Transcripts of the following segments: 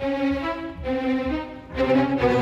Thank you.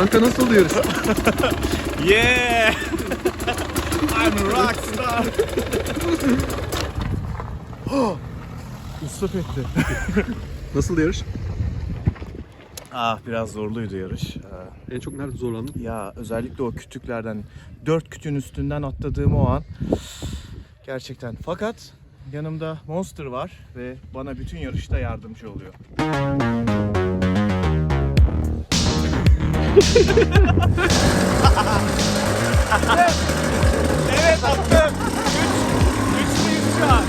Kanka nasıl oluyoruz? Yeah! I'm a rockstar. Ustap etti. Nasıl yarış? Ah biraz zorluydu yarış. Ee, En çok nerede zorlandın? Ya özellikle o kütüklerden, dört kütüğün üstünden atladığım o an gerçekten. Fakat yanımda Monster var ve bana bütün yarışta yardımcı oluyor. Evet attım. Üç, üçlüyüz şu an.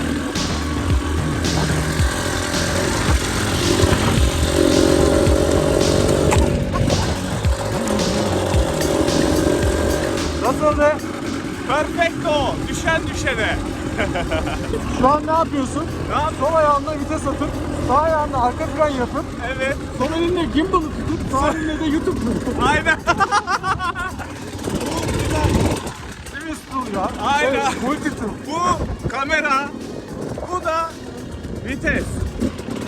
Nasıldı? Perfecto. Düşen düşene. Şu an ne yapıyorsun? Ne yap- Sol ayağında vites atıp, sağ ayağında arka fren yapıp, Evet. sol elinle gimbal'ı tutup, sağ elinle de YouTube Aynen. Swiss tool ya. Aynen. Bu kamera. Bu da vites.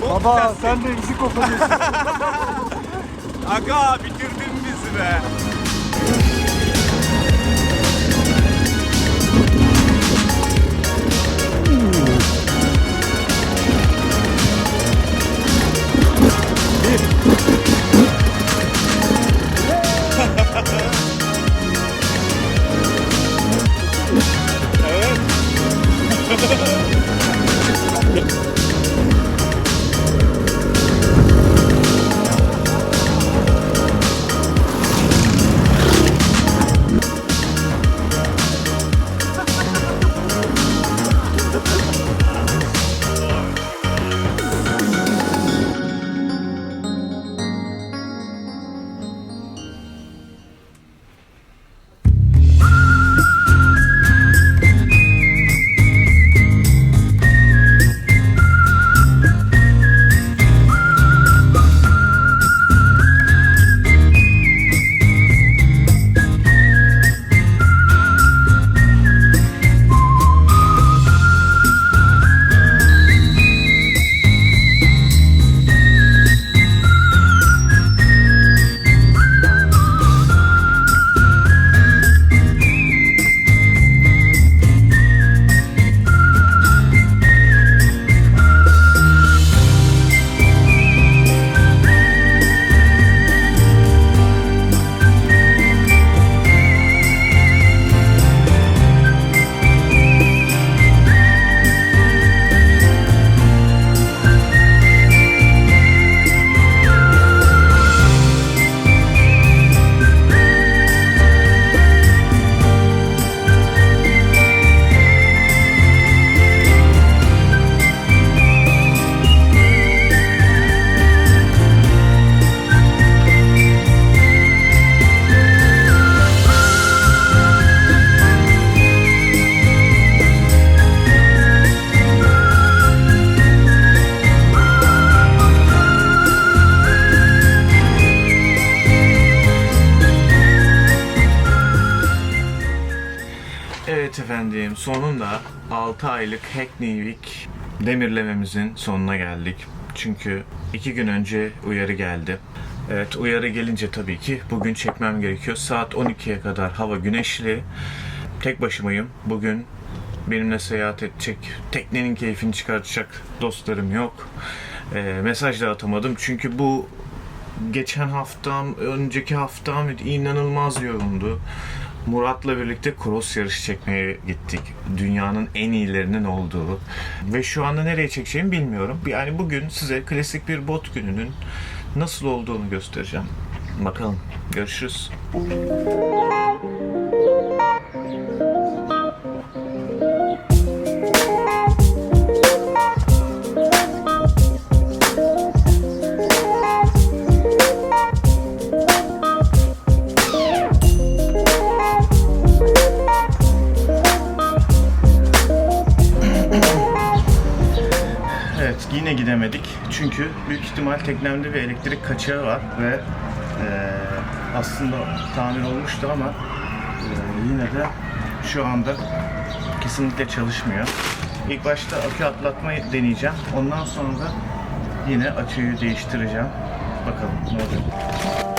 Baba Multitasking. sen de işi koparıyorsun. Aga bitirdin bizi be. Sonunda 6 aylık Hackney Week demirlememizin sonuna geldik. Çünkü 2 gün önce uyarı geldi. Evet uyarı gelince tabii ki bugün çekmem gerekiyor. Saat 12'ye kadar hava güneşli. Tek başımayım. Bugün benimle seyahat edecek, teknenin keyfini çıkartacak dostlarım yok. Ee, mesaj da atamadım çünkü bu geçen haftam, önceki haftam inanılmaz yoğundu. Murat'la birlikte cross yarışı çekmeye gittik. Dünyanın en iyilerinin olduğu. Ve şu anda nereye çekeceğimi bilmiyorum. Yani bugün size klasik bir bot gününün nasıl olduğunu göstereceğim. Bakalım. Görüşürüz. İhtimal teknemde bir elektrik kaçağı var ve eee, aslında tamir olmuştu ama eee, yine de şu anda kesinlikle çalışmıyor. İlk başta akü atlatmayı deneyeceğim. Ondan sonra da yine aküyü değiştireceğim. Bakalım ne olacak.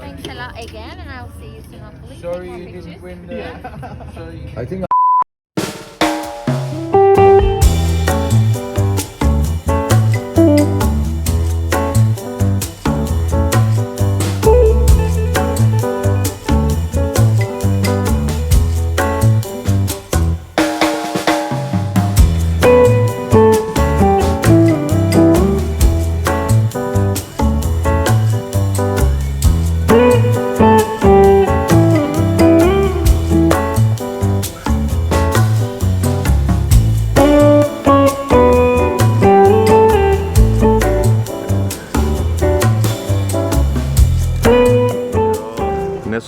Thanks a lot again, and I will see you soon. Hopefully. Sorry you didn't win Ne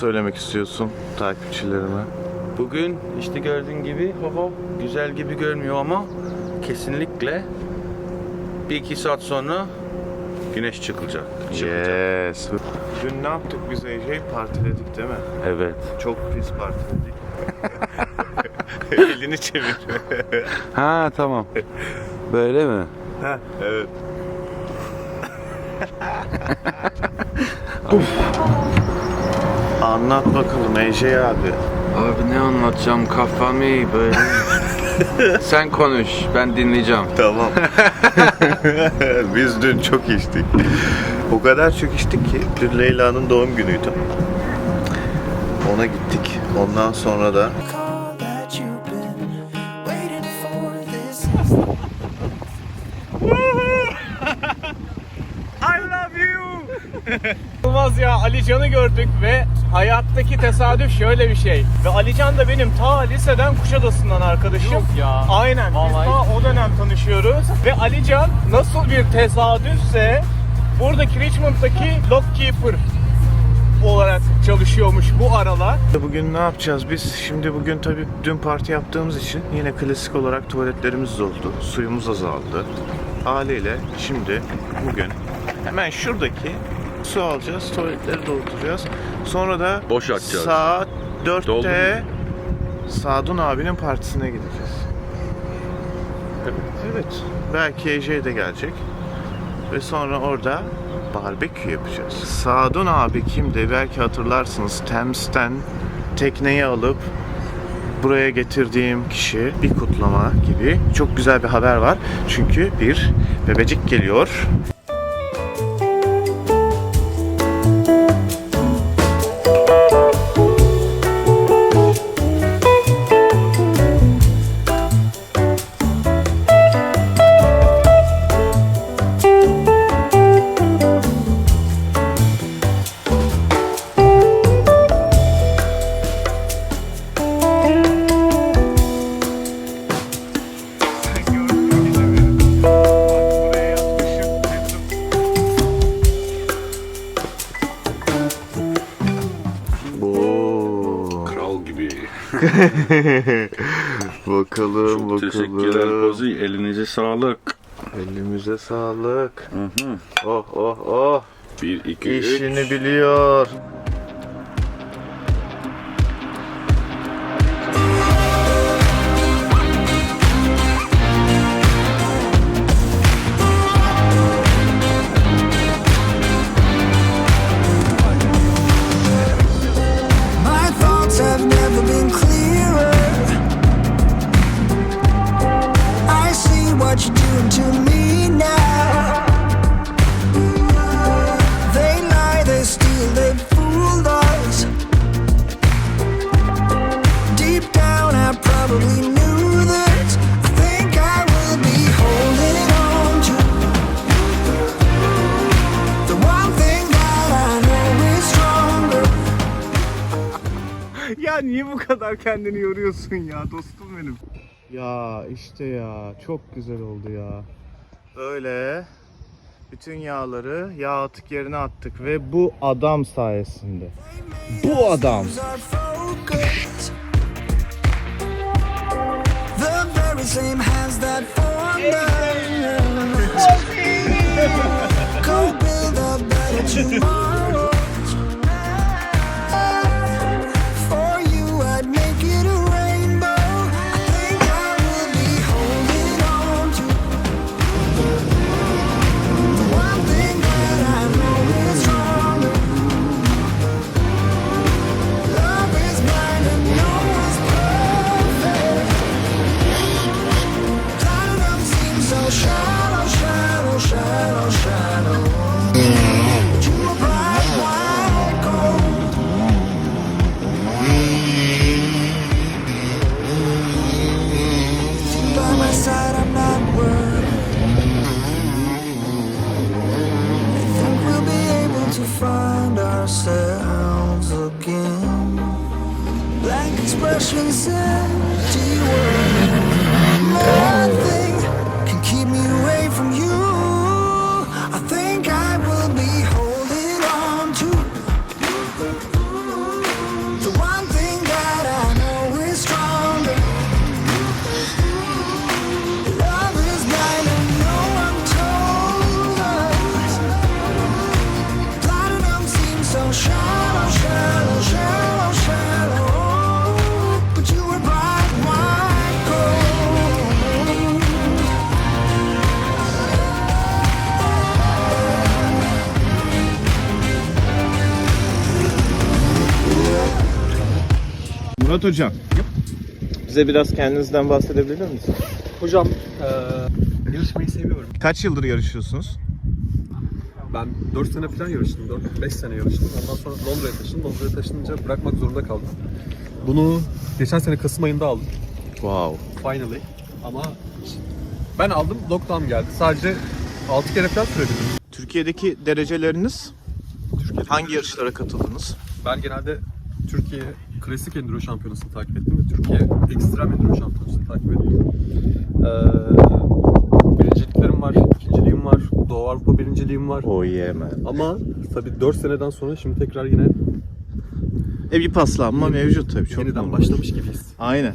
söylemek istiyorsun takipçilerime? Bugün işte gördüğün gibi hoho güzel gibi görmüyor ama kesinlikle bir iki saat sonra güneş çıkacak. çıkacak. Yes. Dün ne yaptık biz Ece'yi partiledik değil mi? Evet. Çok pis partiledik. Elini çevir. Ha tamam. Böyle mi? evet. Anlat bakalım Ece abi. Abi ne anlatacağım kafam iyi böyle. Sen konuş ben dinleyeceğim. Tamam. Biz dün çok içtik. O kadar çok içtik ki dün Leyla'nın doğum günüydü. Ona gittik. Ondan sonra da I love you. Olmaz ya Alican'ı gördük ve hayattaki tesadüf şöyle bir şey. Ve Alican da benim ta liseden Kuşadası'ndan arkadaşım. Yok ya. Aynen. Biz ta o dönem tanışıyoruz. Ve Alican nasıl bir tesadüfse buradaki Richmond'daki lockkeeper olarak çalışıyormuş bu aralar. Bugün ne yapacağız biz? Şimdi bugün tabii dün parti yaptığımız için yine klasik olarak tuvaletlerimiz doldu. Suyumuz azaldı. Haliyle şimdi bugün hemen şuradaki su alacağız, tuvaletleri dolduracağız. Sonra da Boşaltacağız. saat Doldu 4'te Sadun abinin partisine gideceğiz. Evet. Evet. Belki Ece de gelecek. Ve sonra orada barbekü yapacağız. Sadun abi kimdi? Belki hatırlarsınız. Thames'ten tekneyi alıp buraya getirdiğim kişi bir kutlama gibi çok güzel bir haber var. Çünkü bir bebecik geliyor. bakalım Çok bakalım. teşekkürler Pozi. Elinize sağlık. Elimize sağlık. Hı hı. Oh oh oh. 1, 2, 3. İşini biliyor. Kadar kendini yoruyorsun ya dostum benim? Ya işte ya çok güzel oldu ya. Böyle bütün yağları yağ atık yerine attık ve bu adam sayesinde. Bu adam. 这瞬间记我们 Murat hocam. Bize biraz kendinizden bahsedebilir misiniz? Hocam eee yarışmayı seviyorum. Kaç yıldır yarışıyorsunuz? Ben 4 sene falan yarıştım. 4-5 sene yarıştım. Ondan sonra Londra'ya taşındım. Londra'ya taşınınca bırakmak zorunda kaldım. Bunu geçen sene Kasım ayında aldım. Wow. Finally. Ama ben aldım. Lockdown geldi. Sadece 6 kere falan sürebildim. Türkiye'deki dereceleriniz Türkiye'de. hangi yarışlara katıldınız? Ben genelde Türkiye Klasik Enduro Şampiyonası'nı takip ettim ve Türkiye Ekstrem Enduro Şampiyonası'nı takip ettim. Ee, birinciliklerim var, ikinciliğim var, Doğu Avrupa birinciliğim var. Oh yeah man. Ama tabii 4 seneden sonra şimdi tekrar yine E bir paslanma mevcut tabii. Çok yeniden normal. başlamış gibiyiz. Aynen.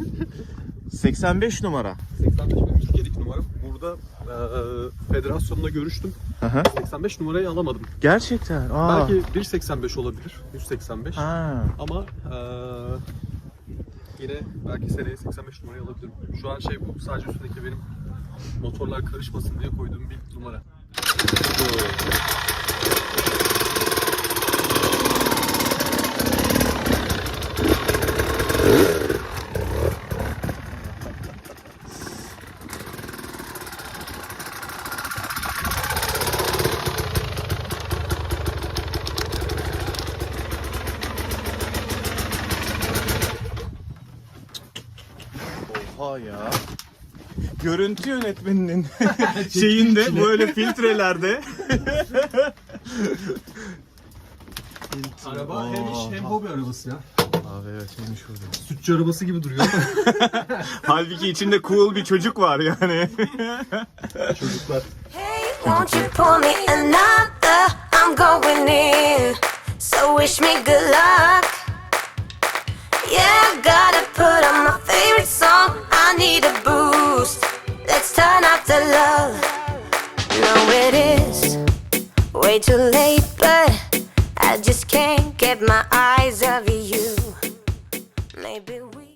85 numara. 85 benim ilk numaram. Burada e, federasyonla görüştüm. Aha. 85 numarayı alamadım. Gerçekten. Aa. Belki 1.85 olabilir. 185. Ha. Ama e, yine belki seneye 85 numarayı alabilirim. Şu an şey bu. Sadece üstündeki benim motorlar karışmasın diye koyduğum bir numara. Evet. Görüntü yönetmeninin şeyinde böyle filtrelerde. Araba hem iş hem hobi arabası ya. Abi evet neymiş orada. Sütçü arabası gibi duruyor. Halbuki içinde cool bir çocuk var yani. Çocuklar. Hey, won't you pour me another? I'm going in. So wish me good luck. Yeah, gotta put on my favorite song. I need a boost. Turn up the love. No, it is way too late, but I just can't get my eyes off you. Maybe.